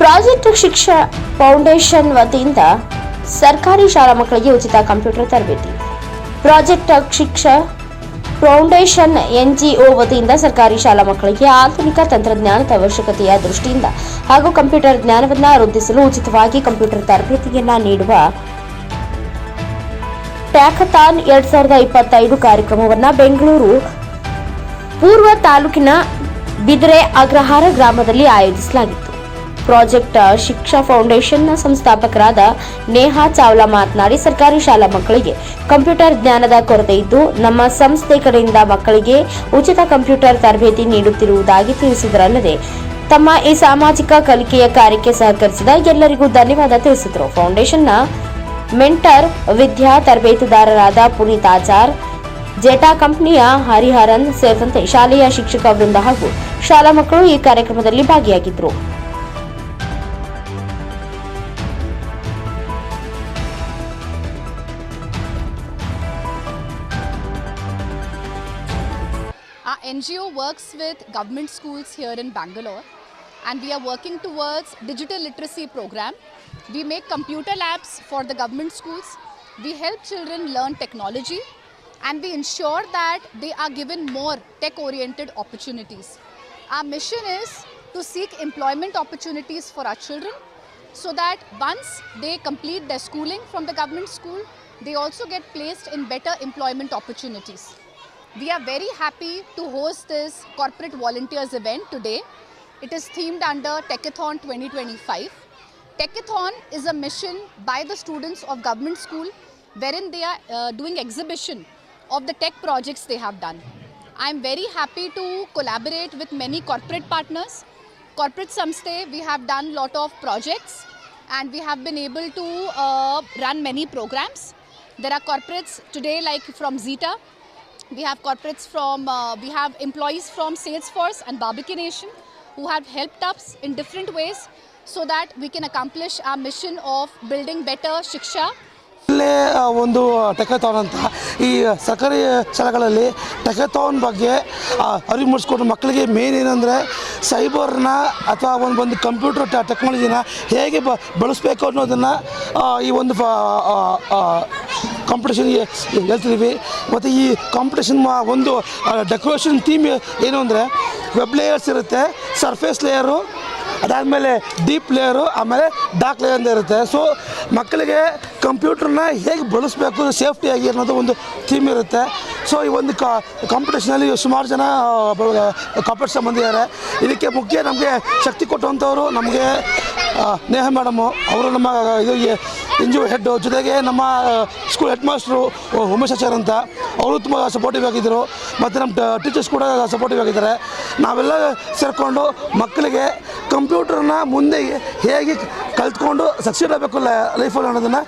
Project ಶಿಕ್ಷಾ foundation ವತಿಯಿಂದ ಸರ್ಕಾರಿ ಶಾಲಾ ಮಕ್ಕಳಿಗೆ ಉಚಿತ ಕಂಪ್ಯೂಟರ್ ತರಬೇತಿ. ಪ್ರಾಜೆಕ್ಟ್ ಶಿಕ್ಷಾ ಫೌಂಡೇಶನ್ ಎನ್ಜಿಒ ವತಿಯಿಂದ ಸರ್ಕಾರಿ ಶಾಲಾ ಮಕ್ಕಳಿಗೆ ಆಧುನಿಕ ತಂತ್ರಜ್ಞಾನದ ಅವಶ್ಯಕತೆಯ ದೃಷ್ಟಿಯಿಂದ ಹಾಗೂ ಕಂಪ್ಯೂಟರ್ ಜ್ಞಾನವನ್ನು ವೃದ್ಧಿಸಲು ಉಚಿತವಾಗಿ ಕಂಪ್ಯೂಟರ್ ತರಬೇತಿಯನ್ನು ನೀಡುವ ಟ್ಯಾಕಥಾನ್ ಎರಡ್ ಸಾವಿರದ ಇಪ್ಪತ್ತೈದು ಕಾರ್ಯಕ್ರಮವನ್ನು ಬೆಂಗಳೂರು ಪೂರ್ವ ತಾಲೂಕಿನ ಬಿದರೆ ಅಗ್ರಹಾರ ಗ್ರಾಮದಲ್ಲಿ ಆಯೋಜಿಸಲಾಗಿತ್ತು. ಪ್ರಾಜೆಕ್ಟ್ ಶಿಕ್ಷಾ ಫೌಂಡೇಶನ್ನ ಸಂಸ್ಥಾಪಕರಾದ ನೇಹಾ ಚಾವ್ಲಾ ಮಾತನಾಡಿ, ಸರ್ಕಾರಿ ಶಾಲಾ ಮಕ್ಕಳಿಗೆ ಕಂಪ್ಯೂಟರ್ ಜ್ಞಾನದ ಕೊರತೆ ಇದ್ದು, ನಮ್ಮ ಸಂಸ್ಥೆ ಕಡೆಯಿಂದ ಮಕ್ಕಳಿಗೆ ಉಚಿತ ಕಂಪ್ಯೂಟರ್ ತರಬೇತಿ ನೀಡುತ್ತಿರುವುದಾಗಿ ತಿಳಿಸಿದರಲ್ಲದೆ, ತಮ್ಮ ಈ ಸಾಮಾಜಿಕ ಕಲಿಕೆಯ ಕಾರ್ಯಕ್ಕೆ ಸಹಕರಿಸಿದ ಎಲ್ಲರಿಗೂ ಧನ್ಯವಾದ ತಿಳಿಸಿದರು. ಫೌಂಡೇಶನ್ನ ಮೆಂಟರ್ ವಿದ್ಯಾ ತರಬೇತುದಾರರಾದ ಪುನೀತ್ ಆಚಾರ್, ಜೆಟಾ ಕಂಪನಿಯ ಹರಿಹರನ್ ಸೇರಿದಂತೆ ಶಾಲೆಯ ಶಿಕ್ಷಕ ವೃಂದ ಹಾಗೂ ಶಾಲಾ ಮಕ್ಕಳು ಈ ಕಾರ್ಯಕ್ರಮದಲ್ಲಿ ಭಾಗಿಯಾಗಿದ್ದರು. NGO works with government schools here in Bangalore and we are working towards digital literacy program. We make computer labs for the government schools. We help children learn technology and we ensure that they are given more tech oriented opportunities. Our mission is to seek employment opportunities for our children so that once they complete their schooling from the government school, they also get placed in better employment opportunities. We are very happy to host this corporate volunteers event today. It is themed under Techathon 2025. Techathon is a mission by the students of government school wherein they are uh, doing exhibition of the tech projects they have done. I am very happy to collaborate with many corporate partners. Corporate Samstay, we have done a lot of projects and we have been able to uh, run many programs. There are corporates today like from Zeta, we have corporates from, uh, we have employees from Salesforce and Barbecue Nation who have helped us in different ways so that we can accomplish our mission of building better Shiksha ಒಂದು ಟೆಕಥಾನ್ ಅಂತ ಈ ಸರ್ಕಾರಿ ಶಾಲೆಗಳಲ್ಲಿ ಟೆಕಥಾನ್ ಬಗ್ಗೆ ಅರಿವು ಮೂಡಿಸ್ಕೊಟ್ಟು ಮಕ್ಕಳಿಗೆ main ಏನಂದರೆ ಸೈಬರ್ನ ಅಥವಾ ಒಂದು ಒಂದು ಕಂಪ್ಯೂಟರ್ ಟೆಕ್ನಾಲಜಿನ ಹೇಗೆ ಬಳಸಬೇಕು ಅನ್ನೋದನ್ನು ಈ ಒಂದು ಕಾಂಪಿಟೇಷನ್ಗೆ ಹೇಳ್ತಿದ್ದೀವಿ ಮತ್ತು ಈ ಕಾಂಪಿಟೇಷನ್ ಒಂದು ಡೆಕೋರೇಷನ್ ಥೀಮ್ ಏನು ಅಂದರೆ ವೆಬ್ ಲೇಯರ್ಸ್ ಇರುತ್ತೆ ಸರ್ಫೇಸ್ ಲೇಯರು ಅದಾದಮೇಲೆ ಡೀಪ್ ಲೇಯರು ಆಮೇಲೆ ಡಾರ್ಕ್ ಲೇಯರ್ ಅಂತ ಇರುತ್ತೆ. ಸೊ ಮಕ್ಕಳಿಗೆ ಕಂಪ್ಯೂಟ್ರನ್ನ ಹೇಗೆ ಬಳಸಬೇಕು ಸೇಫ್ಟಿಯಾಗಿ ಅನ್ನೋದು ಒಂದು ಥೀಮ್ ಇರುತ್ತೆ. ಸೊ ಈ ಒಂದು ಕಾಂಪಿಟೇಷನಲ್ಲಿ ಸುಮಾರು ಜನ ಕಾಂಪಿಟೇಷನ್ ಬಂದಿದ್ದಾರೆ. ಇದಕ್ಕೆ ಮುಖ್ಯ ನಮಗೆ ಶಕ್ತಿ ಕೊಟ್ಟಂಥವ್ರು ನಮಗೆ ನೇಹ ಮೇಡಮು ಅವರು ನಮ್ಮ ಇದು ಎನ್ ಜಿ ಒ ಹೆಡ್ಡು ಜೊತೆಗೆ ನಮ್ಮ school head master Umesh Achar ಅಂತ. ಅವರು ತುಂಬ ಸಪೋರ್ಟಿವ್ ಆಗಿದ್ದರು. ಮತ್ತು ನಮ್ಮ ಟೀಚರ್ಸ್ ಕೂಡ ಸಪೋರ್ಟಿವ್ ಆಗಿದ್ದಾರೆ. ನಾವೆಲ್ಲ ಸೇರಿಕೊಂಡು ಮಕ್ಕಳಿಗೆ ಕಂಪ್ಯೂಟರ್ನ ಮುಂದೆ ಹೇಗೆ ಕಲ್ತ್ಕೊಂಡು ಸಕ್ಸೀಡ್ ಆಗಬೇಕು ಲೈಫಲ್ಲಿ ಅನ್ನೋದನ್ನು